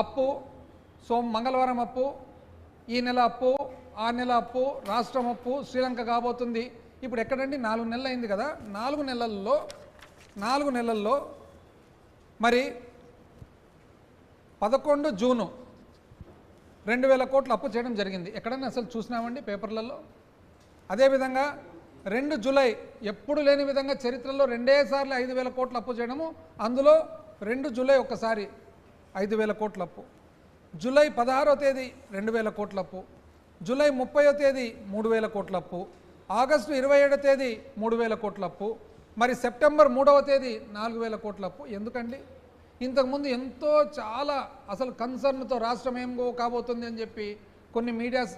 అప్పు సోమ మంగళవారం అప్పు ఈ నెల అప్పు ఆ నెల అప్పు రాష్ట్రం అప్పు శ్రీలంక కాబోతుంది. ఇప్పుడు ఎక్కడండి? నాలుగు నెలలు అయింది కదా. నాలుగు నెలల్లో నాలుగు నెలల్లో మరి పదకొండు జూను రెండు వేల కోట్లు అప్పు చేయడం జరిగింది. ఎక్కడన్నా అసలు చూసినామండి పేపర్లలో? అదేవిధంగా రెండు జూలై ఎప్పుడు లేని విధంగా చరిత్రలో రెండేసార్లు ఐదు వేల కోట్లు అప్పు చేయడము. అందులో రెండు జూలై ఒక్కసారి ఐదు వేల కోట్ల అప్పు జూలై పదహారో తేదీ రెండు వేల కోట్ల అప్పు జూలై ముప్పయో తేదీ మూడు వేల కోట్ల అప్పు ఆగస్టు ఇరవై ఏడో తేదీ మూడు వేల కోట్ల అప్పు మరి సెప్టెంబర్ మూడవ తేదీ నాలుగు వేల కోట్ల అప్పు ఎందుకండి? ఇంతకుముందు ఎంతో చాలా అసలు కన్సర్న్తో రాష్ట్రం ఏం కాబోతుంది అని చెప్పి కొన్ని మీడియాస్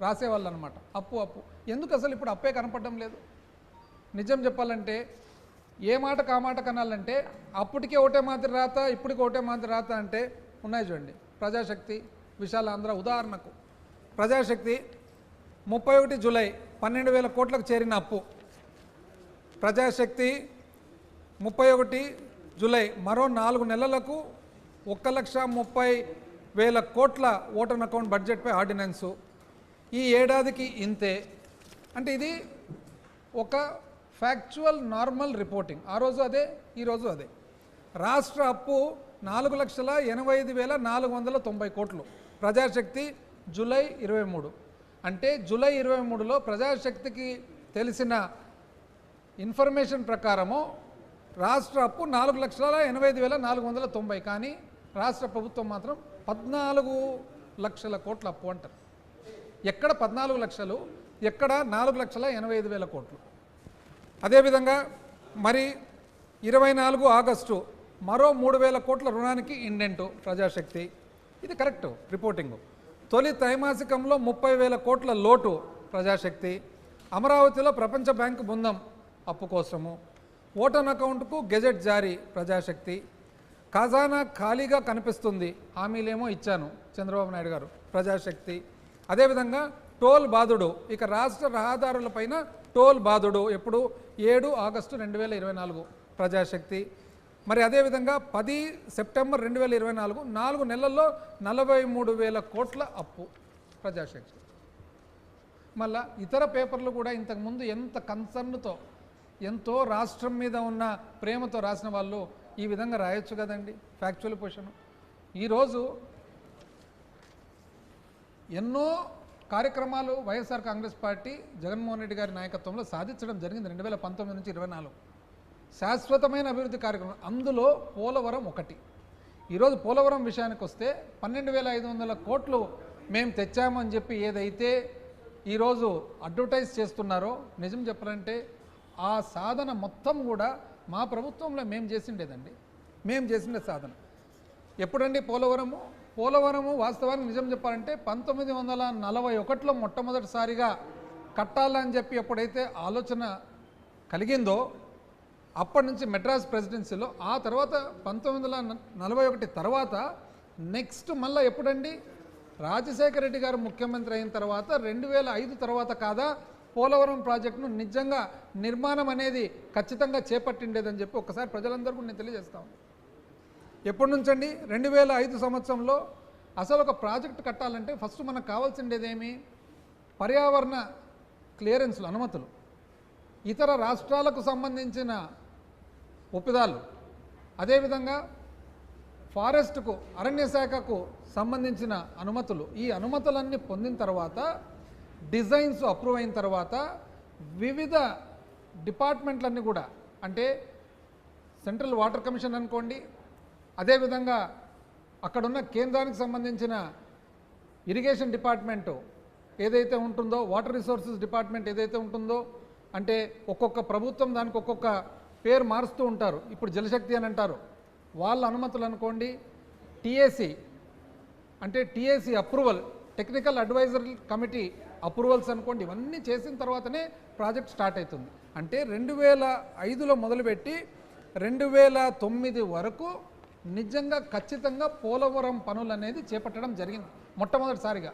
రాసేవాళ్ళు అనమాట అప్పు అప్పు. ఎందుకు అసలు ఇప్పుడు అప్పే కనపడడం లేదు? నిజం చెప్పాలంటే ఏ మాట కా మాట కనాలంటే అప్పటికే ఒకటే మాదిరి రాత ఇప్పటికి ఒకటే మాదిరి రాత అంటే ఉన్నాయి చూడండి. ప్రజాశక్తి విశాలాంధ్ర ఉదాహరణకు. ప్రజాశక్తి ముప్పై ఒకటి జూలై పన్నెండు వేల కోట్లకు చేరిన అప్పు. ప్రజాశక్తి ముప్పై ఒకటి జూలై మరో నాలుగు నెలలకు ఒక్క లక్ష ముప్పై వేల కోట్ల ఓటర్ అకౌంట్ బడ్జెట్పై ఆర్డినెన్సు. ఈ ఏడాదికి ఇంతే. అంటే ఇది ఒక ఫ్యాక్చువల్ నార్మల్ రిపోర్టింగ్ ఆ రోజు అదే ఈరోజు అదే. రాష్ట్ర అప్పు నాలుగు లక్షల ఎనభై ఐదు వేల నాలుగు వందల తొంభై కోట్లు. ప్రజాశక్తి జూలై ఇరవై మూడు. అంటే జూలై ఇరవై మూడులో ప్రజాశక్తికి తెలిసిన ఇన్ఫర్మేషన్ ప్రకారము రాష్ట్ర అప్పు నాలుగు లక్షల ఎనభై ఐదు వేల నాలుగు వందల తొంభై కానీ రాష్ట్ర ప్రభుత్వం మాత్రం పద్నాలుగు లక్షల కోట్ల అప్పు అంటారు. ఎక్కడ పద్నాలుగు లక్షలు? ఎక్కడ నాలుగు లక్షల ఎనభై ఐదు వేల కోట్లు. అదేవిధంగా మరి ఇరవై నాలుగు ఆగస్టు మరో మూడు వేల కోట్ల రుణానికి ఇండెంటు ప్రజాశక్తి. ఇది కరెక్ట్ రిపోర్టింగ్. తొలి త్రైమాసికంలో ముప్పై వేల కోట్ల లోటు ప్రజాశక్తి. అమరావతిలో ప్రపంచ బ్యాంకు బృందం అప్పు కోసము. ఓటన్ అకౌంట్కు గెజెట్ జారీ ప్రజాశక్తి. ఖజానా ఖాళీగా కనిపిస్తుంది. హామీలేమో ఇచ్చాను చంద్రబాబు నాయుడు గారు ప్రజాశక్తి. అదేవిధంగా టోల్ బాధుడు ఇక రాష్ట్ర రహదారులపైన టోల్ బాధుడు ఎప్పుడు? ఏడు ఆగస్టు రెండు వేల ఇరవై నాలుగు ప్రజాశక్తి. మరి అదేవిధంగా పది సెప్టెంబర్ రెండు వేల ఇరవై నాలుగు నాలుగు నెలల్లో నలభై మూడు వేల కోట్ల అప్పు ప్రజాశక్తి. మళ్ళా ఇతర పేపర్లు కూడా ఇంతకుముందు ఎంత కన్సర్న్తో ఎంతో రాష్ట్రం మీద ఉన్న ప్రేమతో రాసిన వాళ్ళు ఈ విధంగా రాయొచ్చు కదండి ఫ్యాక్చువల్ పొజిషన్. ఈరోజు ఎన్నో కార్యక్రమాలు వైఎస్ఆర్ కాంగ్రెస్ పార్టీ జగన్మోహన్ రెడ్డి గారి నాయకత్వంలో సాధించడం జరిగింది రెండు వేల పంతొమ్మిది నుంచి ఇరవై నాలుగు. శాశ్వతమైన అభివృద్ధి కార్యక్రమం. అందులో పోలవరం ఒకటి. ఈరోజు పోలవరం విషయానికి వస్తే పన్నెండు వేల ఐదు వందల కోట్లు మేము తెచ్చామని చెప్పి ఏదైతే ఈరోజు అడ్వర్టైజ్ చేస్తున్నారో నిజం చెప్పాలంటే ఆ సాధన మొత్తం కూడా మా ప్రభుత్వంలో మేము చేసిండేదండి. మేము చేసిండే సాధన. ఎప్పుడండి పోలవరము? పోలవరము వాస్తవానికి నిజం చెప్పాలంటే పంతొమ్మిది వందల నలభై ఒకటిలో మొట్టమొదటిసారిగా కట్టాలని చెప్పి ఎప్పుడైతే ఆలోచన కలిగిందో అప్పటి నుంచి మెడ్రాస్ ప్రెసిడెన్సీలో ఆ తర్వాత పంతొమ్మిది వందల నలభై ఒకటి తర్వాత నెక్స్ట్ మళ్ళీ ఎప్పుడండి? రాజశేఖర రెడ్డి గారు ముఖ్యమంత్రి అయిన తర్వాత రెండు వేల ఐదు తర్వాత కాదా? పోలవరం ప్రాజెక్టును నిజంగా నిర్మాణం అనేది ఖచ్చితంగా చేపట్టిండేదని చెప్పి ఒకసారి ప్రజలందరికీ నేను తెలియజేస్తాను ఎప్పటి నుంచండి? రెండు వేల ఐదు సంవత్సరంలో అసలు ఒక ప్రాజెక్ట్ కట్టాలంటే ఫస్ట్ మనకు కావాల్సిండేదేమి? పర్యావరణ క్లియరెన్స్లు అనుమతులు. ఇతర రాష్ట్రాలకు సంబంధించిన ఒప్పిదాలు. అదేవిధంగా ఫారెస్ట్కు అరణ్య శాఖకు సంబంధించిన అనుమతులు. ఈ అనుమతులన్నీ పొందిన తర్వాత డిజైన్స్ అప్రూవ్ అయిన తర్వాత వివిధ డిపార్ట్మెంట్లన్నీ కూడా అంటే సెంట్రల్ వాటర్ కమిషన్ అనుకోండి అదేవిధంగా అక్కడున్న కేంద్రానికి సంబంధించిన ఇరిగేషన్ డిపార్ట్మెంటు ఏదైతే ఉంటుందో వాటర్ రిసోర్సెస్ డిపార్ట్మెంట్ ఏదైతే ఉంటుందో అంటే ఒక్కొక్క ప్రభుత్వం దానికి ఒక్కొక్క పేరు మారుస్తూ ఉంటారు. ఇప్పుడు జలశక్తి అని అంటారు. వాళ్ళ అనుమతులు అనుకోండి టీఏసీ అంటే TAC approval technical advisor committee approvals అనుకోండి ఇవన్నీ చేసిన తర్వాతనే ప్రాజెక్ట్ స్టార్ట్ అవుతుంది. అంటే రెండు వేల ఐదులో మొదలుపెట్టి రెండు వేల తొమ్మిది వరకు నిజంగా ఖచ్చితంగా పోలవరం పనులు అనేది చేపట్టడం జరిగింది మొట్టమొదటిసారిగా.